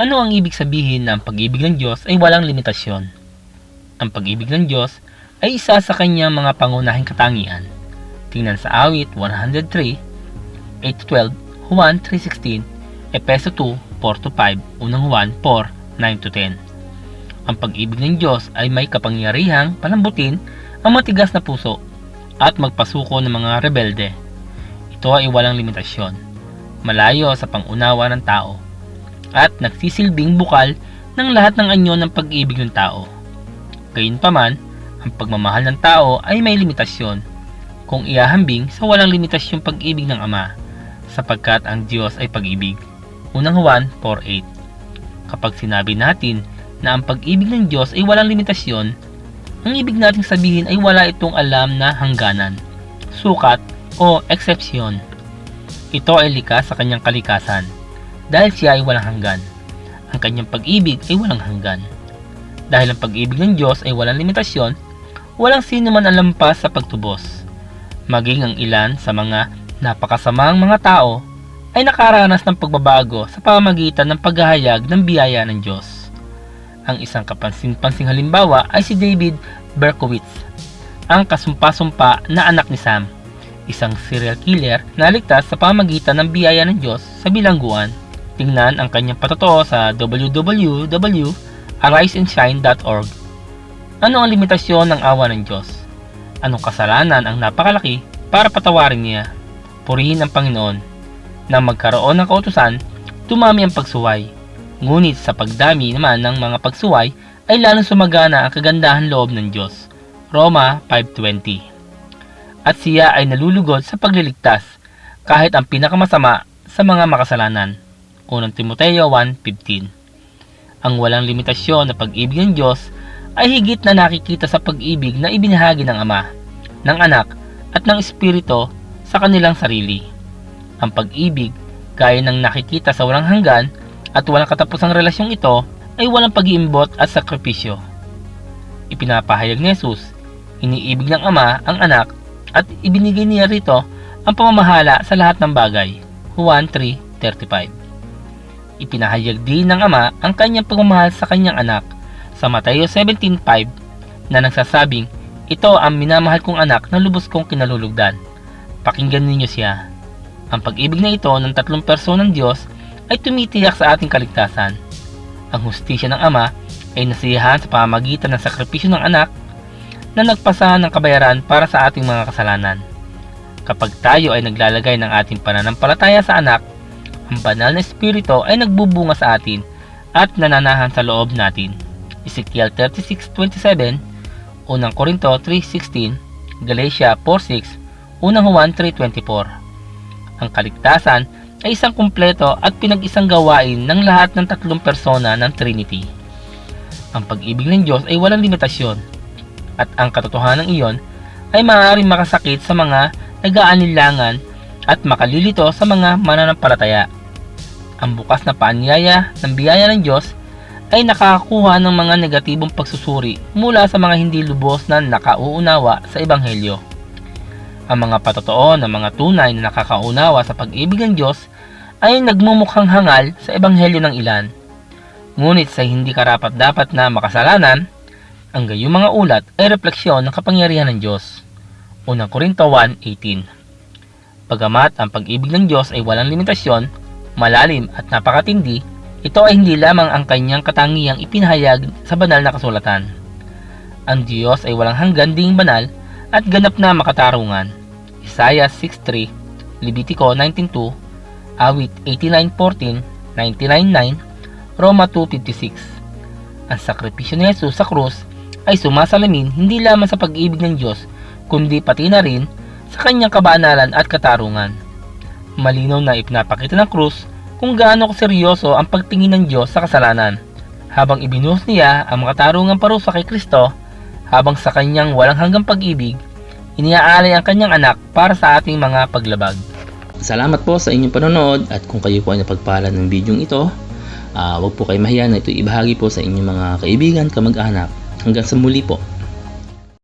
Ano ang ibig sabihin na ang pag-ibig ng Diyos ay walang limitasyon? Ang pag-ibig ng Diyos ay isa sa kanyang mga pangunahing katangian. Tingnan sa awit 103, 8-12, Juan 3.16, Epeso 2, 4-5, Unang Juan 4, 9-10. Ang pag-ibig ng Diyos ay may kapangyarihang palambutin ang matigas na puso at magpasuko ng mga rebelde. Ito ay walang limitasyon, malayo sa pangunawa ng tao, at nagsisilbing bukal ng lahat ng anyo ng pag-ibig ng tao. Gayunpaman, ang pagmamahal ng tao ay may limitasyon kung iahambing sa walang limitasyon pag-ibig ng Ama, sapagkat ang Diyos ay pag-ibig. Unang Juan 4.8 Kapag sinabi natin na ang pag-ibig ng Diyos ay walang limitasyon, ang ibig nating sabihin ay wala itong alam na hangganan, sukat o eksepsyon. Ito ay likas sa kanyang kalikasan dahil siya ay walang hanggan. Ang kanyang pag-ibig ay walang hanggan. Dahil ang pag-ibig ng Diyos ay walang limitasyon, walang sino man ang lampas sa pagtubos. Maging ang ilan sa mga napakasamang mga tao ay nakaranas ng pagbabago sa pamamagitan ng paghahayag ng biyaya ng Diyos. Ang isang kapansin-pansing halimbawa ay si David Berkowitz, ang kasumpa-sumpa na anak ni Sam, isang serial killer na ligtas sa pamamagitan ng biyaya ng Diyos sa bilangguan. Tingnan ang kanyang patotoo sa www.ariseandshine.org. Ano ang limitasyon ng awa ng Diyos? Anong kasalanan ang napakalaki para patawarin niya? Purihin ang Panginoon. Nang magkaroon ng kautusan, tumami ang pagsuway. Ngunit sa pagdami naman ng mga pagsuway ay lalong sumagana ang kagandahan loob ng Diyos. Roma 5.20 At siya ay nalulugod sa pagliligtas kahit ang pinakamasama sa mga makasalanan. Unang Timoteo 1.15 Ang walang limitasyon na pag-ibig ng Diyos ay higit na nakikita sa pag-ibig na ibinahagi ng Ama, ng Anak at ng Espiritu sa kanilang sarili. Ang pag-ibig, gaya ng nakikita sa walang hanggan at walang katapusang relasyong ito, ay walang pag-iimbot at sakripisyo. Ipinapahayag ni Jesus, iniibig ng Ama ang anak at ibinigay niya rito ang pamamahala sa lahat ng bagay. Juan 3.35 Ipinahayag din ng Ama ang kanyang pagmamahal sa kanyang anak sa Mateo 17.5 na nagsasabing, Ito ang minamahal kong anak na lubos kong kinalulugdan. Pakinggan ninyo siya. Ang pag-ibig na ito ng tatlong personang Diyos ay tumitiyak sa ating kaligtasan. Ang hustisya ng Ama ay nasiyahan sa pamamagitan ng sakripisyo ng anak na nagpasahan ng kabayaran para sa ating mga kasalanan. Kapag tayo ay naglalagay ng ating pananampalataya sa anak, ang banal na espiritu ay nagbubunga sa atin at nananahan sa loob natin. Ezekiel 36.27, Unang Korinto 3.16, Galatia 4.6, Unang Juan 3.24. Ang kaligtasan ay isang kumpleto at pinag-isang gawain ng lahat ng tatlong persona ng Trinity. Ang pag-ibig ng Diyos ay walang limitasyon at ang katotohanan iyon ay maaaring makasakit sa mga nag-aanilangan at makalilito sa mga mananampalataya. Ang bukas na paanyaya ng biyaya ng Diyos ay nakakakuha ng mga negatibong pagsusuri mula sa mga hindi lubos na nakauunawa sa Ebanghelyo. Ang mga patotoo ng mga tunay na nakakaunawa sa pag-ibig ng Diyos ay nagmumukhang hangal sa Ebanghelyo ng ilan. Ngunit sa hindi karapat dapat na makasalanan, ang gayong mga ulat ay refleksyon ng kapangyarihan ng Diyos. Unang Korinto 1.18 Pagamat ang pag-ibig ng Diyos ay walang limitasyon, malalim at napakatindi, ito ay hindi lamang ang kanyang katangiang ipinahayag sa banal na kasulatan. Ang Diyos ay walang hanggan ding banal at ganap na makatarungan. Isaiah 6.3, Levitico 19.2, Awit 89.14, 99.9, Roma 2.56. Ang sakripisyo ni Jesus sa krus ay sumasalamin hindi lamang sa pag-ibig ng Diyos, kundi pati na rin sa kanyang kabanalan at katarungan. Malinaw na ipinapakita ng krus kung gaano seryoso ang pagtingin ng Diyos sa kasalanan, habang ibinuhos niya ang mga tarungang parusa kay Kristo, habang sa kanyang walang hanggang pag-ibig, iniaalay ang kanyang anak para sa ating mga paglabag. Salamat po sa inyong panonood at kung kayo po ay napagpala ng bidyong ito, uh, huwag po kayo mahiya na ito ibahagi po sa inyong mga kaibigan, kamag-anak. Hanggang sa muli po.